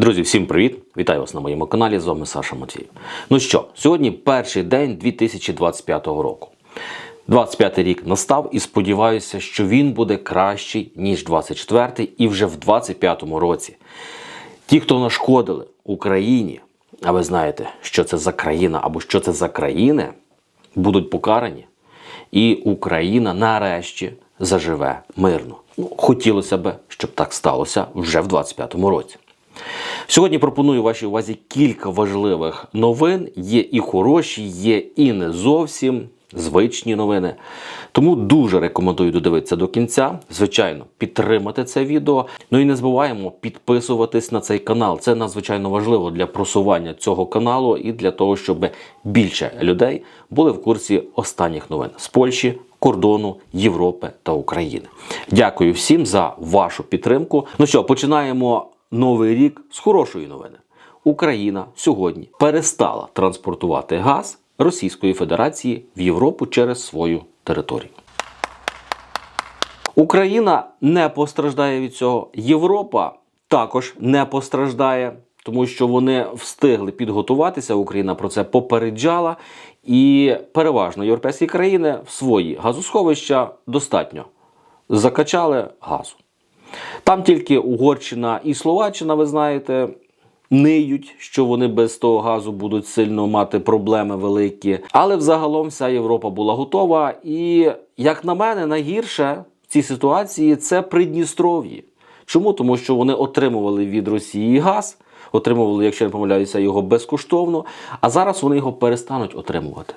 Друзі, всім привіт! Вітаю вас на моєму каналі. З вами Саша Матвій. Ну що, сьогодні перший день 2025 року. 25 рік настав і сподіваюся, що він буде кращий, ніж 24 і вже в 25 році. Ті, хто нашкодили Україні, а ви знаєте, що це за країна або що це за країни, будуть покарані. І Україна нарешті заживе мирно. Ну, хотілося б, щоб так сталося вже в 25-му році. Сьогодні пропоную вашій увазі кілька важливих новин. Є і хороші, є і не зовсім звичні новини. Тому дуже рекомендую додивитися до кінця. Звичайно, підтримати це відео. Ну і не забуваємо підписуватись на цей канал. Це надзвичайно важливо для просування цього каналу і для того, щоб більше людей були в курсі останніх новин з Польщі, кордону Європи та України. Дякую всім за вашу підтримку. Ну що, починаємо новий рік з хорошої новини. Україна сьогодні перестала транспортувати газ Російської Федерації в Європу через свою територію. Україна не постраждає від цього. Європа також не постраждає, тому що вони встигли підготуватися. Україна про це попереджала, і переважно європейські країни в свої газосховища достатньо закачали газу. Там тільки Угорщина і Словаччина, ви знаєте, ниють, що вони без того газу будуть сильно мати проблеми великі. Але взагалом вся Європа була готова. І, як на мене, найгірше в цій ситуації це Придністров'ї. Чому? Тому що вони отримували від Росії газ, отримували, якщо не помиляюся, його безкоштовно, а зараз вони його перестануть отримувати.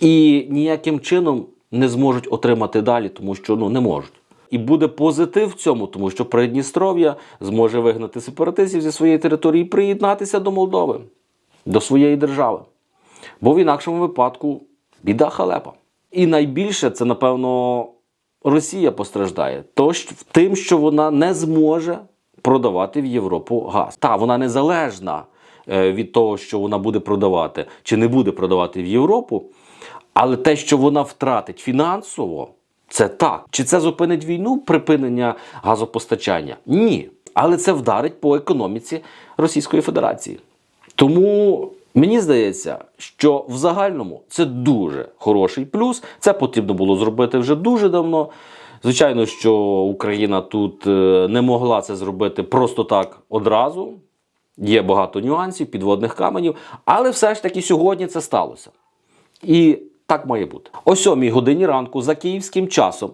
І ніяким чином не зможуть отримати далі, тому що ну, не можуть. І буде позитив в цьому, тому що Придністров'я зможе вигнати сепаратистів зі своєї території і приєднатися до Молдови, до своєї держави. Бо в інакшому випадку біда халепа. І найбільше це, напевно, Росія постраждає Тож тим, що вона не зможе продавати в Європу газ. Та вона незалежна е, від того, що вона буде продавати чи не буде продавати в Європу. Але те, що вона втратить фінансово, це так. Чи це зупинить війну, припинення газопостачання? Ні. Але це вдарить по економіці Російської Федерації. Тому мені здається, що в загальному це дуже хороший плюс. Це потрібно було зробити вже дуже давно. Звичайно, що Україна тут е, не могла це зробити просто так одразу. Є багато нюансів, підводних каменів, але все ж таки сьогодні це сталося. І так має бути. О 7 годині ранку за київським часом,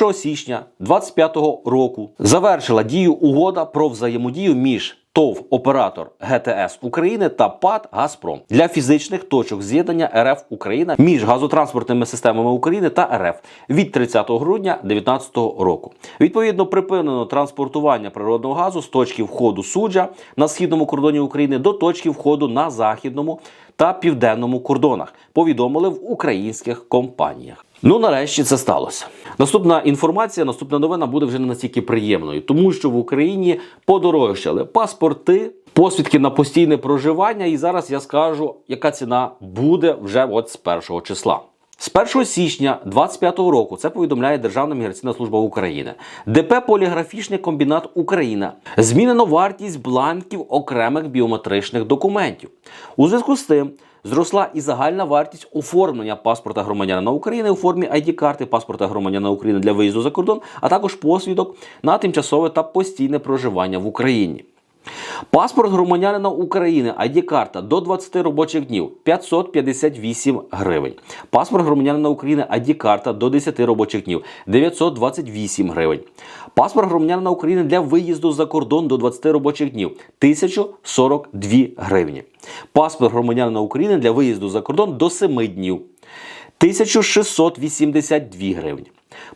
1 січня 2025 року, завершила дію угода про взаємодію між ТОВ оператор ГТС України та ПАД Газпром для фізичних точок з'єднання РФ Україна між газотранспортними системами України та РФ від 30 грудня 2019 року. Відповідно, припинено транспортування природного газу з точки входу суджа на східному кордоні України до точки входу на західному та південному кордонах. Повідомили в українських компаніях. Ну, нарешті це сталося. Наступна інформація, наступна новина буде вже не настільки приємною, тому що в Україні подорожчали паспорти, посвідки на постійне проживання. І зараз я скажу, яка ціна буде вже от з першого числа. З 1 січня 2025 року це повідомляє Державна міграційна служба України. ДП Поліграфічний комбінат Україна змінено вартість бланків окремих біометричних документів. У зв'язку з тим зросла і загальна вартість оформлення паспорта громадянина України у формі ID-карти, паспорта громадянина України для виїзду за кордон, а також посвідок на тимчасове та постійне проживання в Україні. Паспорт громадянина України, ID-карта до 20 робочих днів 558 гривень. Паспорт громадянина України, ID-карта до 10 робочих днів 928 гривень. Паспорт громадянина України для виїзду за кордон до 20 робочих днів 1042 гривні. Паспорт громадянина України для виїзду за кордон до 7 днів 1682 гривні.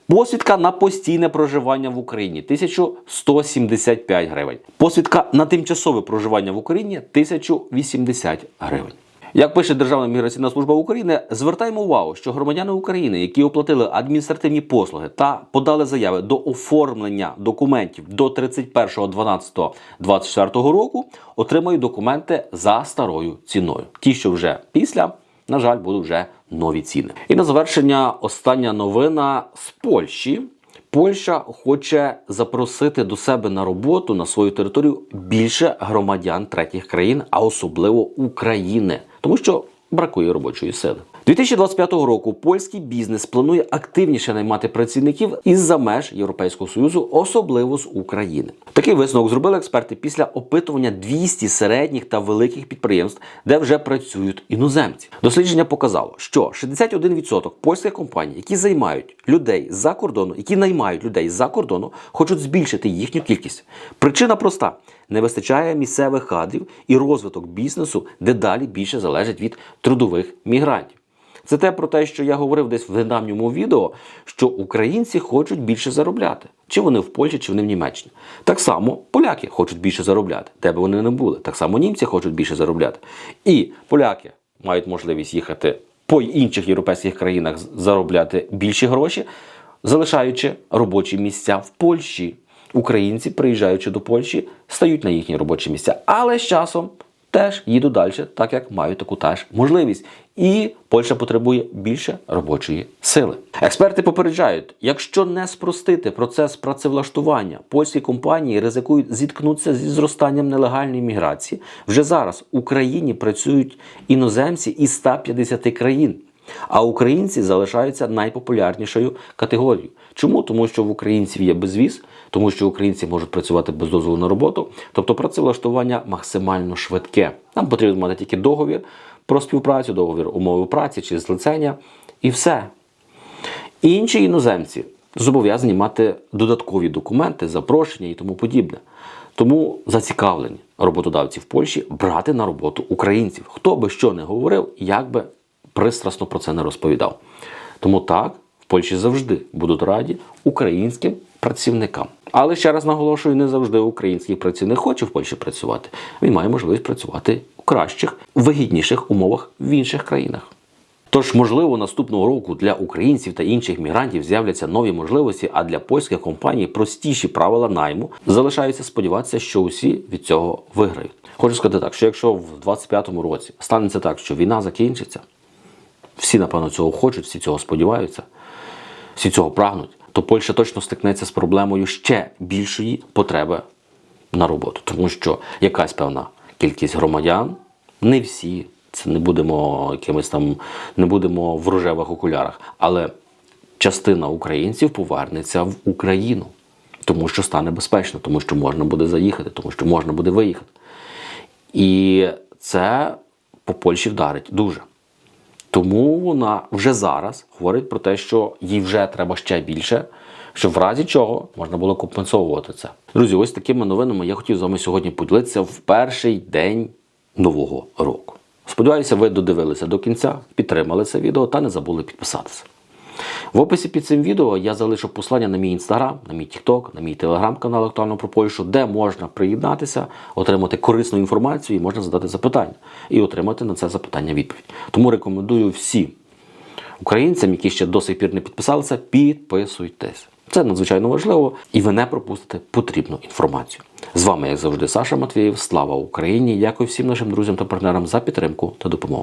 Посвідка на постійне проживання в Україні 1175 гривень. Посвідка на тимчасове проживання в Україні 1080 гривень. Як пише Державна міграційна служба України, звертаємо увагу, що громадяни України, які оплатили адміністративні послуги та подали заяви до оформлення документів до 31.12.24 року, отримають документи за старою ціною. Ті, що вже після, на жаль, будуть вже нові ціни. І на завершення остання новина з Польщі. Польща хоче запросити до себе на роботу на свою територію більше громадян третіх країн, а особливо України, тому що бракує робочої сили. 2025 року польський бізнес планує активніше наймати працівників із-за меж Європейського союзу, особливо з України. Такий висновок зробили експерти після опитування 200 середніх та великих підприємств, де вже працюють іноземці. Дослідження показало, що 61% польських компаній, які займають людей за кордону, які наймають людей за кордону, хочуть збільшити їхню кількість. Причина проста: не вистачає місцевих кадрів і розвиток бізнесу дедалі більше залежить від трудових мігрантів. Це те про те, що я говорив десь в недавньому відео, що українці хочуть більше заробляти. Чи вони в Польщі, чи вони в Німеччині. Так само поляки хочуть більше заробляти, де б вони не були. Так само німці хочуть більше заробляти. І поляки мають можливість їхати по інших європейських країнах заробляти більші гроші, залишаючи робочі місця в Польщі. Українці, приїжджаючи до Польщі, стають на їхні робочі місця. Але з часом теж їдуть далі, так як мають таку теж можливість. І Польща потребує більше робочої сили. Експерти попереджають, якщо не спростити процес працевлаштування, польські компанії ризикують зіткнутися зі зростанням нелегальної міграції. Вже зараз в Україні працюють іноземці із 150 країн. А українці залишаються найпопулярнішою категорією. Чому? Тому що в українців є безвіз, тому що українці можуть працювати без дозволу на роботу, тобто працевлаштування максимально швидке. Нам потрібно мати тільки договір про співпрацю, договір умови праці чи злицення, і все. Інші іноземці зобов'язані мати додаткові документи, запрошення і тому подібне. Тому зацікавлені роботодавці в Польщі брати на роботу українців. Хто би що не говорив, як би пристрасно про це не розповідав. Тому так, в Польщі завжди будуть раді українським працівникам. Але ще раз наголошую, не завжди український працівник хоче в Польщі працювати. Він має можливість працювати у кращих, вигідніших умовах в інших країнах. Тож, можливо, наступного року для українців та інших мігрантів з'являться нові можливості, а для польських компаній простіші правила найму. Залишається сподіватися, що усі від цього виграють. Хочу сказати так, що якщо в 25-му році станеться так, що війна закінчиться, всі, напевно, цього хочуть, всі цього сподіваються, всі цього прагнуть, то Польща точно стикнеться з проблемою ще більшої потреби на роботу, тому що якась певна кількість громадян, не всі, це не будемо якимось там, не будемо в рожевих окулярах, але частина українців повернеться в Україну, тому що стане безпечно, тому що можна буде заїхати, тому що можна буде виїхати. І це по Польщі вдарить дуже. Тому вона вже зараз говорить про те, що їй вже треба ще більше, щоб в разі чого можна було компенсовувати це. Друзі, ось такими новинами я хотів з вами сьогодні поділитися в перший день нового року. Сподіваюся, ви додивилися до кінця, підтримали це відео та не забули підписатися. В описі під цим відео я залишу послання на мій інстаграм, на мій тікток, на мій телеграм-канал актуально про Польщу, де можна приєднатися, отримати корисну інформацію і можна задати запитання і отримати на це запитання відповідь. Тому рекомендую всім українцям, які ще до сих пір не підписалися, підписуйтесь. Це надзвичайно важливо, і ви не пропустите потрібну інформацію. З вами, як завжди, Саша Матвієв. Слава Україні! Дякую всім нашим друзям та партнерам за підтримку та допомогу.